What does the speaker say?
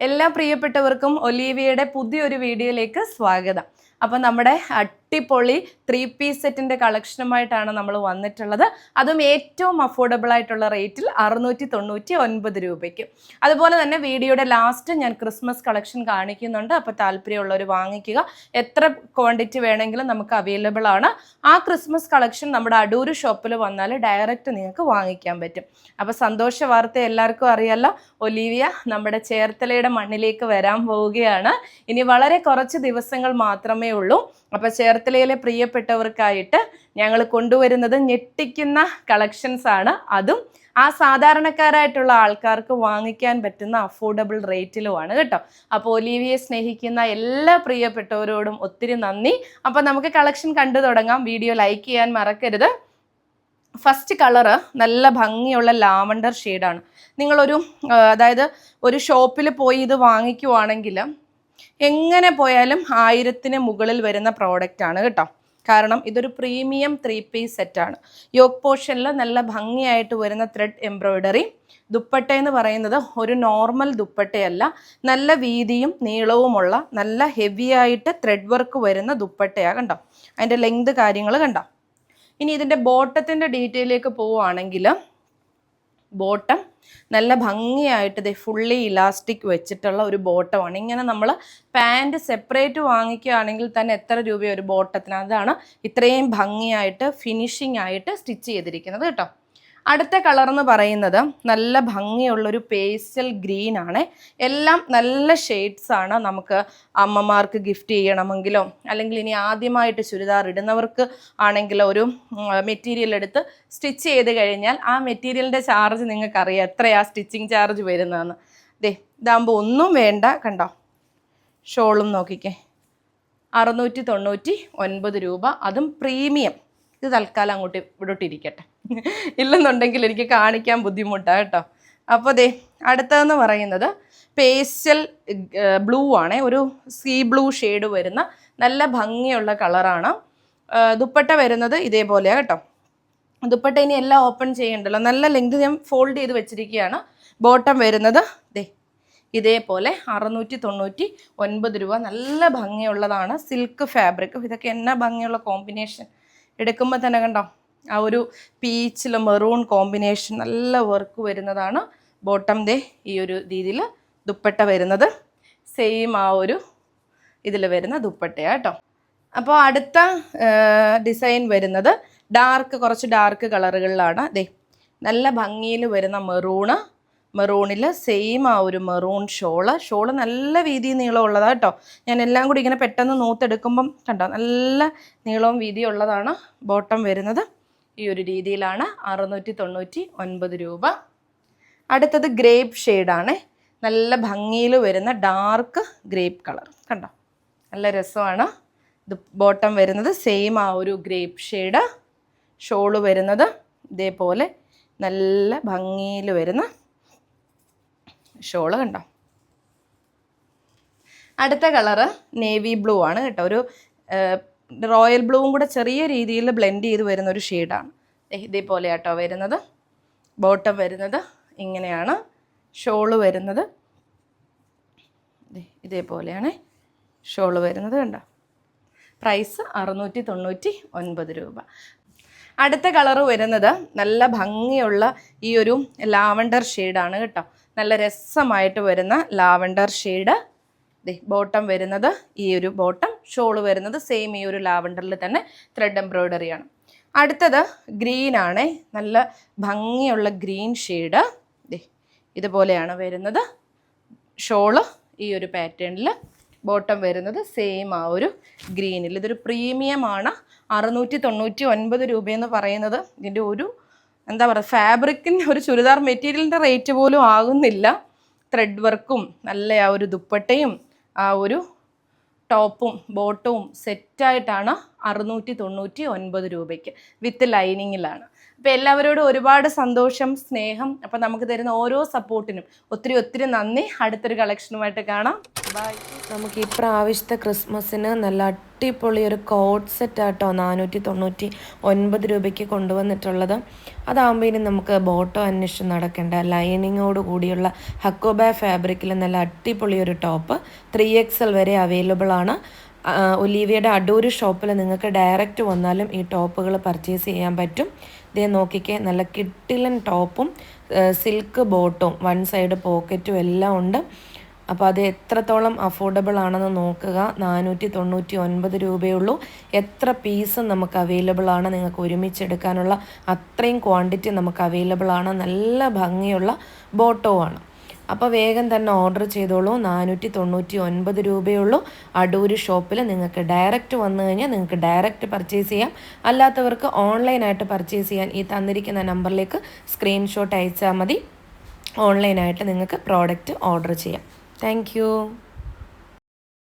എല്ലാ പ്രിയപ്പെട്ടവർക്കും ഒലീവിയയുടെ പുതിയൊരു വീഡിയോയിലേക്ക് സ്വാഗതം. അപ്പം നമ്മുടെ അട്ടിപ്പൊളി ത്രീ പീസ് സെറ്റിന്റെ കളക്ഷനുമായിട്ടാണ് നമ്മൾ വന്നിട്ടുള്ളത്. അതും ഏറ്റവും അഫോർഡബിൾ ആയിട്ടുള്ള റേറ്റിൽ അറുന്നൂറ്റി തൊണ്ണൂറ്റി ഒൻപത് രൂപയ്ക്ക്. അതുപോലെ തന്നെ വീഡിയോയുടെ ലാസ്റ്റ് ഞാൻ ക്രിസ്മസ് കളക്ഷൻ കാണിക്കുന്നുണ്ട്. അപ്പോൾ താല്പര്യമുള്ളവർ വാങ്ങിക്കുക. എത്ര ക്വാണ്ടിറ്റി വേണമെങ്കിലും നമുക്ക് അവൈലബിൾ ആണ്. ആ ക്രിസ്മസ് കളക്ഷൻ നമ്മുടെ അടൂർ ഷോപ്പിൽ വന്നാൽ ഡയറക്റ്റ് നിങ്ങൾക്ക് വാങ്ങിക്കാൻ പറ്റും. അപ്പോൾ സന്തോഷ വാർത്ത എല്ലാവർക്കും അറിയാലോ. ഒലീവിയ നമ്മുടെ ചേർത്തലയുടെ മണ്ണിലേക്ക് വരാൻ പോവുകയാണ്. ഇനി വളരെ കുറച്ച് ദിവസങ്ങൾ മാത്രമേ ഉള്ളൂ. അപ്പോൾ ചേർത്തലയിലെ പ്രിയപ്പെട്ടവർക്കായിട്ട് ഞങ്ങൾ കൊണ്ടുവരുന്നത് ഞെട്ടിക്കുന്ന കളക്ഷൻസ് ആണ്. അതും ആ സാധാരണക്കാരായിട്ടുള്ള ആൾക്കാർക്ക് വാങ്ങിക്കാൻ പറ്റുന്ന അഫോർഡബിൾ റേറ്റിലുമാണ് കേട്ടോ. അപ്പോൾ ഒലീവിയെ സ്നേഹിക്കുന്ന എല്ലാ പ്രിയപ്പെട്ടവരോടും ഒത്തിരി നന്ദി. അപ്പോൾ നമുക്ക് കളക്ഷൻ കണ്ടു തുടങ്ങാം. വീഡിയോ ലൈക്ക് ചെയ്യാൻ മറക്കരുത്. ഫസ്റ്റ് കളറ് നല്ല ഭംഗിയുള്ള ലാവണ്ടർ ഷെയ്ഡാണ് നിങ്ങളൊരു അതായത് ഒരു ഷോപ്പിൽ പോയി ഇത് വാങ്ങിക്കുവാണെങ്കിൽ എങ്ങനെ പോയാലും ആയിരത്തിന് മുകളിൽ വരുന്ന പ്രോഡക്റ്റ് ആണ് കേട്ടോ. കാരണം ഇതൊരു പ്രീമിയം ത്രീ പീസ് സെറ്റാണ് യോഗ് പോർഷനിൽ നല്ല ഭംഗിയായിട്ട് വരുന്ന ത്രെഡ് എംബ്രോയ്ഡറി ദുപ്പട്ട എന്ന് പറയുന്നത് ഒരു നോർമൽ ദുപ്പട്ടയല്ല. നല്ല വീതിയും നീളവുമുള്ള നല്ല ഹെവി ആയിട്ട് ത്രെഡ് വർക്ക് വരുന്ന ദുപ്പട്ടയാണ് കണ്ടോ. അതിന്റെ ലെങ്ത് കാര്യങ്ങൾ കണ്ടോ. ഇനി ഇതിന്റെ ബോട്ടത്തിന്റെ ഡീറ്റെയിലേക്ക് പോവുകയാണെങ്കിൽ ബോട്ടം. നല്ല ഭംഗിയായിട്ട് ഇത് ഫുള്ളി ഇലാസ്റ്റിക് വെച്ചിട്ടുള്ള ഒരു ബോട്ടമാണ്. ഇങ്ങനെ നമ്മൾ പാന്റ് സെപ്പറേറ്റ് വാങ്ങിക്കുകയാണെങ്കിൽ തന്നെ എത്ര രൂപ ഒരു ബോട്ടത്തിന്? അതാണ് ഇത്രയും ഭംഗിയായിട്ട് ഫിനിഷിംഗ് ആയിട്ട് സ്റ്റിച്ച് ചെയ്തിരിക്കുന്നത് കേട്ടോ. അടുത്ത കളർ എന്ന് പറയുന്നത് നല്ല ഭംഗിയുള്ളൊരു പേസ്റ്റൽ ഗ്രീൻ ആണ്. എല്ലാം നല്ല ഷെയ്ഡ്സ് ആണ് നമുക്ക് അമ്മമാർക്ക് ഗിഫ്റ്റ് ചെയ്യണമെങ്കിലോ അല്ലെങ്കിൽ ഇനി ആദ്യമായിട്ട് ചുരിദാർ ഇടുന്നവർക്ക് ആണെങ്കിലോ ഒരു മെറ്റീരിയൽ എടുത്ത് സ്റ്റിച്ച് ചെയ്ത് കഴിഞ്ഞാൽ ആ മെറ്റീരിയലിന്റെ ചാർജ് നിങ്ങൾക്കറിയാം എത്രയാണ് സ്റ്റിച്ചിങ് ചാർജ് വരുന്നതെന്ന്. ദേ ഇതാകുമ്പോൾ ഒന്നും വേണ്ട കണ്ടോ? ഷോളും നോക്കിക്കേ. അറുന്നൂറ്റി തൊണ്ണൂറ്റി ഒൻപത് രൂപ അതും പ്രീമിയം ഇത് തൽക്കാലം അങ്ങോട്ട് ഇവിടോട്ടിരിക്കട്ടെ ഇല്ലെന്നുണ്ടെങ്കിൽ എനിക്ക് കാണിക്കാൻ ബുദ്ധിമുട്ടാണ് കേട്ടോ. അപ്പോൾ ദേ അടുത്തതെന്ന് പറയുന്നത് പേസ്റ്റൽ ബ്ലൂ ആണ്. ഒരു സീ ബ്ലൂ ഷെയ്ഡ് വരുന്ന നല്ല ഭംഗിയുള്ള കളറാണ്. ദുപ്പട്ട വരുന്നത് ഇതേപോലെയാണ് കേട്ടോ. ദുപ്പട്ട ഇനി എല്ലാം ഓപ്പൺ ചെയ്യണ്ടല്ലോ. നല്ല ലെങ്ത് ഞാൻ ഫോൾഡ് ചെയ്ത് വെച്ചിരിക്കുകയാണ്. ബോട്ടം വരുന്നത് ദേ ഇതേപോലെ അറുന്നൂറ്റി തൊണ്ണൂറ്റി ഒൻപത് രൂപ. നല്ല ഭംഗിയുള്ളതാണ്. സിൽക്ക് ഫാബ്രിക് ഇതൊക്കെ എന്നാ ഭംഗിയുള്ള കോമ്പിനേഷൻ? എടുക്കുമ്പോൾ തന്നെ കണ്ടോ? ആ ഒരു പീച്ചിൽ മെറൂൺ കോമ്പിനേഷൻ നല്ല വർക്ക് വരുന്നതാണ്. ബോട്ടം ദേ ഈ ഒരു രീതിയിൽ ദുപ്പട്ട വരുന്നത്. സെയിം ആ ഒരു ഇതിൽ വരുന്ന ദുപ്പട്ടയാട്ടോ അപ്പോൾ അടുത്ത ഡിസൈൻ വരുന്നത് ഡാർക്ക് കുറച്ച് ഡാർക്ക് കളറുകളിലാണ്. ദേ നല്ല ഭംഗിയിൽ വരുന്ന മെറൂണ് മെറൂണിൽ സെയിം ആ ഒരു മെറൂൺ ഷോൾ ഷോൾ നല്ല വീതി നീളമുള്ളതാണ് കേട്ടോ ഞാൻ എല്ലാം കൂടി ഇങ്ങനെ പെട്ടെന്ന് നൂത്തെടുക്കുമ്പം കണ്ടോ നല്ല നീളവും വീതിയും ഉള്ളതാണ് ബോട്ടം വരുന്നത്. ഈ ഒരു രീതിയിലാണ് അറുന്നൂറ്റി തൊണ്ണൂറ്റി ഒൻപത് രൂപ. അടുത്തത് ഗ്രേപ്പ് ഷെയ്ഡാണ്. നല്ല ഭംഗിയിൽ വരുന്ന ഡാർക്ക് ഗ്രേപ്പ് കളർ. കണ്ടോ? നല്ല രസമാണ്. ഇത് ബോട്ടം വരുന്നത് സെയിം ആ ഒരു ഗ്രേപ്പ് ഷെയ്ഡ്. ഷോൾ വരുന്നത് ഇതേപോലെ നല്ല ഭംഗിയിൽ വരുന്ന ഷോൾ കണ്ടോ? അടുത്ത കളറ് നേവി ബ്ലൂ ആണ് കേട്ടോ. ഒരു റോയൽ ബ്ലൂവും കൂടെ ചെറിയ രീതിയിൽ ബ്ലെൻഡ് ചെയ്ത് വരുന്ന ഒരു ഷെയ്ഡാണ്. ഇതേപോലെ ആട്ടോ വരുന്നത്. ബോട്ടം വരുന്നത്. ഇങ്ങനെയാണ് ഷോൾ വരുന്നത്. ഇതേപോലെയാണ് ഷോൾ വരുന്നത് കണ്ടോ? പ്രൈസ് അറുന്നൂറ്റി തൊണ്ണൂറ്റി ഒൻപത് രൂപ. അടുത്ത കളറ് വരുന്നത് നല്ല ഭംഗിയുള്ള ഈ ഒരു ലാവണ്ടർ ഷെയ്ഡാണ് കേട്ടോ. നല്ല രസമായിട്ട് വരുന്ന ലാവണ്ടർ ഷെയ്ഡ്. ബോട്ടം വരുന്നത് ഈ ഒരു ബോട്ടം. ഷോൾ വരുന്നത് സെയിം ഈ ഒരു ലാവൻഡറിൽ തന്നെ ത്രെഡ് എംബ്രോയ്ഡറിയാണ് അടുത്തത് ഗ്രീൻ ആണ്. നല്ല ഭംഗിയുള്ള ഗ്രീൻ ഷെയ്ഡ് ഇതുപോലെയാണ് വരുന്നത്. ഷോൾ ഈ ഒരു പാറ്റേണിൽ ബോട്ടം വരുന്നത് സെയിം ആ ഒരു ഗ്രീനിൽ ഇതൊരു പ്രീമിയമാണ് അറുന്നൂറ്റി തൊണ്ണൂറ്റി ഒൻപത് രൂപയെന്ന് പറയുന്നത് ഇതിന്റെ ഒരു എന്താ പറയുക ഫാബ്രിക്കിന്റെ ഒരു ചുരിദാർ മെറ്റീരിയലിന്റെ റേറ്റ് പോലും ആകുന്നില്ല. ത്രെഡ് വർക്കും നല്ല ആ ഒരു ദുപ്പട്ടയും ആ ഒരു ടോപ്പും ബോട്ടവും സെറ്റായിട്ടാണ് അറുന്നൂറ്റി തൊണ്ണൂറ്റി ഒൻപത് രൂപയ്ക്ക് വിത്ത് ലൈനിങ്ങിലാണ്. അപ്പോൾ എല്ലാവരോടും ഒരുപാട് സന്തോഷം സ്നേഹം. അപ്പോൾ നമുക്ക് തരുന്ന ഓരോ സപ്പോർട്ടിനും ഒത്തിരി ഒത്തിരി നന്ദി. അടുത്തൊരു കളക്ഷനുമായിട്ട് കാണാം. ബൈ നമുക്ക് ഈ പ്രാവശ്യത്തെ ക്രിസ്മസിന് നല്ല അടിപൊളി ഒരു കോട്ട് സെറ്റ് ആട്ടോ നാനൂറ്റി തൊണ്ണൂറ്റി ഒൻപത് രൂപയ്ക്ക് കൊണ്ടുവന്നിട്ടുള്ളത്. അതാകുമ്പോൾ ഇനി നമുക്ക് ബോട്ടോ അന്വേഷിച്ച് നടക്കേണ്ട. ലൈനിങ്ങോട് കൂടിയുള്ള ഹക്കോബാ ഫാബ്രിക്കിൽ നല്ല അടിപൊളി ഒരു ടോപ്പ് ത്രീ എക്സൽ വരെ അവൈലബിൾ ആണ്. ഒലീവിയയുടെ അടൂർ ഷോപ്പിൽ നിങ്ങൾക്ക് ഡയറക്റ്റ് വന്നാലും ഈ ടോപ്പുകൾ പർച്ചേസ് ചെയ്യാൻ പറ്റും. ഇതേ നോക്കിക്കേ നല്ല കിട്ടിലൻ ടോപ്പും സിൽക്ക് ബോട്ടും വൺ സൈഡ് പോക്കറ്റും എല്ലാം ഉണ്ട്. അപ്പോൾ അത് എത്രത്തോളം അഫോർഡബിൾ ആണെന്ന് നോക്കുക. നാനൂറ്റി തൊണ്ണൂറ്റി ഒൻപത് രൂപയുള്ളൂ. എത്ര പീസ് നമുക്ക് അവൈലബിൾ ആണ് നിങ്ങൾക്ക് ഒരുമിച്ച് എടുക്കാനുള്ള അത്രയും ക്വാണ്ടിറ്റി നമുക്ക് അവൈലബിൾ ആണ്. നല്ല ഭംഗിയുള്ള ബോട്ടോ ആണ്. അപ്പോൾ വേഗം തന്നെ ഓർഡർ ചെയ്തോളൂ. നാനൂറ്റി തൊണ്ണൂറ്റി ഒൻപത് രൂപയുള്ളൂ. അടൂര് ഷോപ്പിൽ നിങ്ങൾക്ക് ഡയറക്റ്റ് വന്നു കഴിഞ്ഞാൽ നിങ്ങൾക്ക് ഡയറക്റ്റ് പർച്ചേസ് ചെയ്യാം. അല്ലാത്തവർക്ക് ഓൺലൈനായിട്ട് പർച്ചേസ് ചെയ്യാൻ ഈ തന്നിരിക്കുന്ന നമ്പറിലേക്ക് സ്ക്രീൻഷോട്ട് അയച്ചാൽ മതി. ഓൺലൈനായിട്ട് നിങ്ങൾക്ക് പ്രോഡക്റ്റ് ഓർഡർ ചെയ്യാം. താങ്ക്